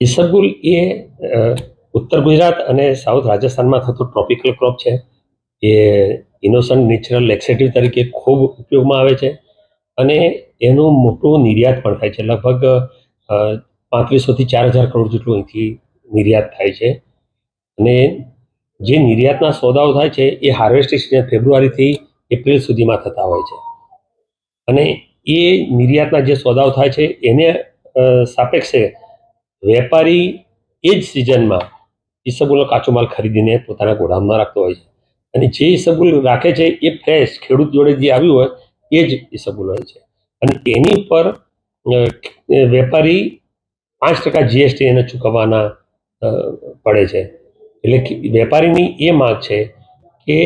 ઈસબગુલ એ ઉત્તર ગુજરાત અને સાઉથ રાજસ્થાનમાં થતો ટ્રોપિકલ ક્રોપ છે. એ ઇનોસન્ટ નેચરલ લેક્સેટિવ તરીકે ખૂબ ઉપયોગમાં આવે છે અને એનું મોટું નિર્યાત પણ થાય છે. લગભગ પાંત્રીસોથી ચાર હજાર કરોડ જેટલું અહીંથી નિર્યાત થાય છે. અને જે નિર્યાતના સોદાઓ થાય છે એ હાર્વેસ્ટિંગ સિઝન ફેબ્રુઆરીથી એપ્રિલ સુધીમાં થતા હોય છે. અને એ નિર્યાતના જે સોદાઓ થાય છે એને સાપેક્ષે વેપારી એ જ સિઝનમાં ઈસબગુલનો કાચો માલ ખરીદીને પોતાના ગોડાઉનમાં રાખતો હોય છે. અને જે ઈસબગુલ રાખે છે, એ ફ્રેશ ખેડૂત જોડે જે આવ્યું હોય, એ જ ઈસબગુલ હોય છે. અને એની ઉપર વેપારી પાંચ ટકા જીએસટી એને ચૂકવવાના પડે છે. એટલે વેપારીની એ માંગ છે કે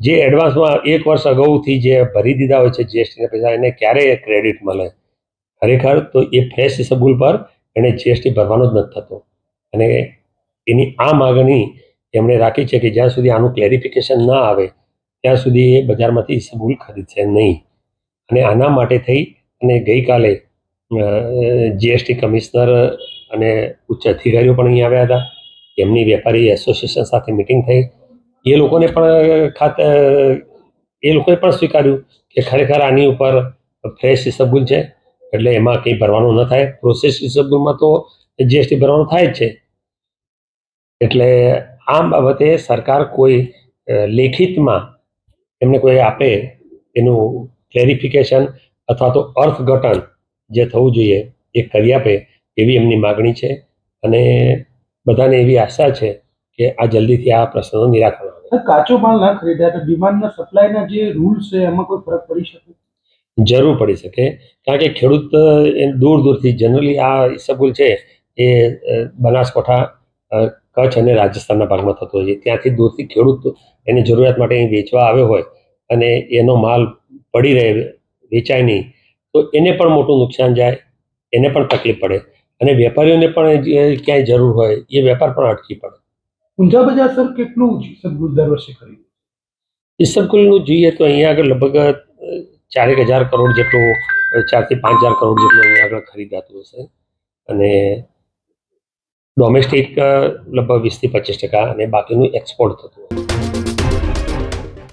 જે એડવાન્સમાં એક વર્ષ અગાઉથી જે ભરી દીધા હોય છે જીએસટીના પૈસા, એને ક્યારે ક્રેડિટ મળે? ખરેખર તો એ ફ્રેશ ઇસબગુલ પર એને જીએસટી ભરવાનો જ નથી થતો. અને એની આ માગણી એમણે રાખી છે કે જ્યાં સુધી આનું ક્લેરિફિકેશન ના આવે, ત્યાં સુધી એ બજારમાંથી ઇસબગુલ ખરીદશે નહીં. અને આના માટે થઈ અને ગઈકાલે જીએસટી કમિશનર અને ઉચ્ચ અધિકારીઓ પણ અહીં આવ્યા હતા. એમની વેપારી એસોસિએશન સાથે મિટિંગ થઈ. એ લોકોને પણ ખાતે એ લોકોએ પણ સ્વીકાર્યું કે ખરેખર આની ઉપર ફ્રેશ ઇસબગુલ છે. એટલે એમાં કંઈ ભરવાનું ન થાય. પ્રોસેસ હિસાબમાં તો જીએસટી ભરવાનું થાય જ છે. એટલે આમ બાબતે સરકાર કોઈ લેખિતમાં એમને કોઈ આપે એનું ક્લેરિફિકેશન અથવા તો અર્થઘટન જે થવું જોઈએ એ કરી આપે એવી એમની માગણી છે. અને બધાને એવી આશા છે કે આ જલ્દીથી આ પ્રશ્નનું નિરાકરણ કાચો માલ ના ખરીદાય તો ડિમાન્ડના સપ્લાયના જે રૂલ્સ છે, એમાં કોઈ ફરક પડી શકે? જરૂર પડી શકે. કારણ કે ખેડૂત એ દૂર દૂરથી જનરલી આ ઈસબગુલ છે એ બનાસકોઠા કચ્છ અને રાજસ્થાનના ભાગમાં થતો હોય છે. ત્યાંથી દૂરથી ખેડૂત એની જરૂરિયાત માટે અહીં વેચવા આવ્યો હોય અને એનો માલ પડી રહે વેચાય નહીં તો એને પણ મોટું નુકસાન જાય એને પણ તકલીફ પડે અને વેપારીઓને પણ ક્યાંય જરૂર હોય એ વેપાર પણ અટકી પડે. ઊંઝા બજાર સર કેટલું ઈસબગુલ દર વર્ષે ખરીદે ઈસબગુલનું જોઈએ તો અહીંયા આગળ લગભગ ચારેક હજાર કરોડ જેટલું ચારથી પાંચ હજાર કરોડ જેટલું અહીંયા આગળ ખરીદાતું હશે. અને ડોમેસ્ટિક લગભગ વીસથી પચીસ ટકા અને બાકીનું એક્સપોર્ટ થતું હોય